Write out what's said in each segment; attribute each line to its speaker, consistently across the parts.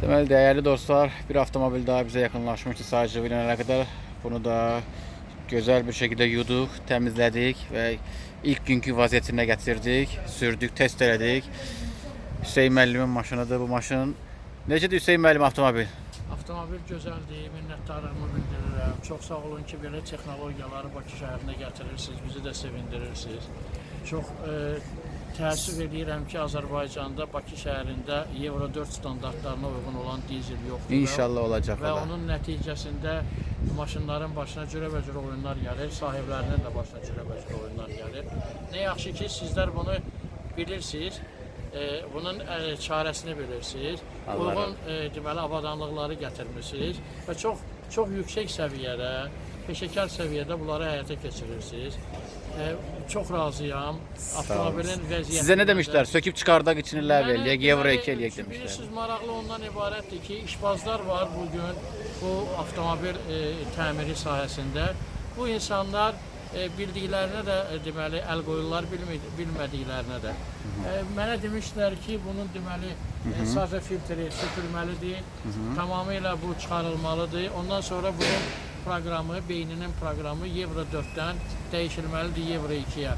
Speaker 1: Deməli, değerli dostlar, bir avtomobil daha bize yakınlaşmıştı sadece binene kadar. Bunu da güzel bir şekilde yuduk, temizledik ve ilk günkü vaziyetine getirdik, sürdük, test elədik. Hüseyin müəllimin maşınıdır bu maşın. Necədir Hüseyin müəllim avtomobil?
Speaker 2: Avtomobil gözəldir, minnətdarlığımı bildirirəm. Çox sağ olun ki, belə texnologiyaları Bakı şəhərinə gətirirsiniz, bizi də sevindirirsiniz. Çox e, təəssüf edirəm ki, Azərbaycanda Bakı şəhərində Euro 4 standartlarına uyğun olan dizel yoxdur.
Speaker 1: İnşallah olacaq.
Speaker 2: Və onun nəticəsində maşınların başına cürəbəcür oyunlar gəlir, sahiblərinin də başına cürəbəcür oyunlar gəlir. Nə yaxşı ki, sizlər bunu bilirsiniz. E, bunun e, çarəsini bilirsiniz.
Speaker 1: Allah
Speaker 2: Uyğun e, deməli avadanlıqları gətirmisiniz və çox çox yüksək səviyyədə, peşəkar səviyyədə bunları həyata keçirirsiniz. E, çox razıyam. Avtomobilin vəziyyəti
Speaker 1: Size ne demişler? Söküp çıkardak içini lev eləyək, Euro 2 eləyək demişler.
Speaker 2: Bilirsiniz, maraqlı ondan ibarətdir ki, işbazlar var bugün bu avtomobil e, təmiri sahəsində. Bu insanlar e, bildiklərinə də e, deməli əl qoyurlar, bilmə- bilmədiklərinə də. E, mənə demişlər ki, bunun deməli e, sadə filtri sökülməlidir. Tamamilə bu çıxarılmalıdır. Ondan sonra bunun proqramı, beyninin proqramı Euro 4-dən dəyişilməlidir Euro 2-yə.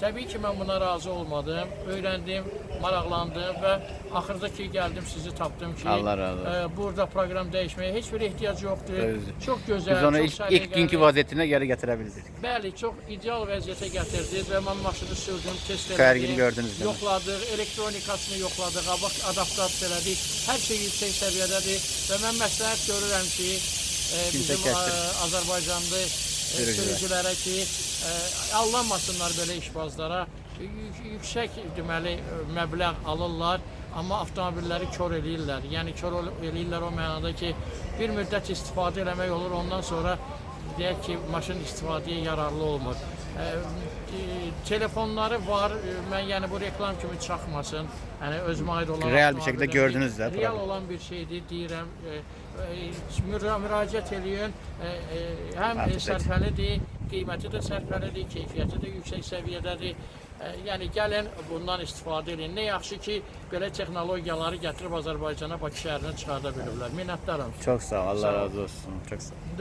Speaker 2: Təbii ki, mən buna razı olmadım. Öyrəndim, maraqlandım və axırda ki, gəldim sizi tapdım ki,
Speaker 1: Allah razı olsun.
Speaker 2: e, burada proqram dəyişməyə heç bir ehtiyac yoxdur.
Speaker 1: Özür.
Speaker 2: Çox gözəl,
Speaker 1: Biz onu
Speaker 2: çox
Speaker 1: ilk, ilk günkü vaziyetine geri getirebildik.
Speaker 2: Bəli, çox ideal vəziyyətə gətirdiniz və mən maşını sürdüm, test elədim.
Speaker 1: Fərqini gördünüz.
Speaker 2: Yoxladıq, elektronikasını yoxladıq, adaptasiya elədik. Hər şey yüksək səviyyədədir və mən məsləhət görürəm ki, e,
Speaker 1: Kimsə
Speaker 2: bizim e, Azərbaycanlı e, sürücülərə ki, e, allanmasınlar belə işbazlara. Yük- Yüksək deməli e, məbləğ alırlar, amma avtomobilləri kör eləyirlər. Yəni kör eləyirlər o mənada ki, bir müddət istifadə eləmək olur, ondan sonra deyək ki, maşın istifadəyə yararlı olmur. E, e, telefonları var. Mən yəni bu reklam kimi çaxmasın. Yəni özümə aid olan
Speaker 1: Real bir şəkildə gördünüz də,
Speaker 2: Real
Speaker 1: problem.
Speaker 2: olan bir şeydir deyirəm. E, e, müra- müraciət eləyin. E, e, həm e, sərfəlidir, qiyməti də sərfəlidir, keyfiyyəti də yüksək səviyyədədir. E, Yəni gəlin bundan istifadə edin. Nə yaxşı ki, belə texnologiyaları gətirib Azərbaycana, Bakı şəhərinə çıxarda biliblər. Minnətdaram.
Speaker 1: Çok sağ ol. Allah razı olsun. Çok sağ ol.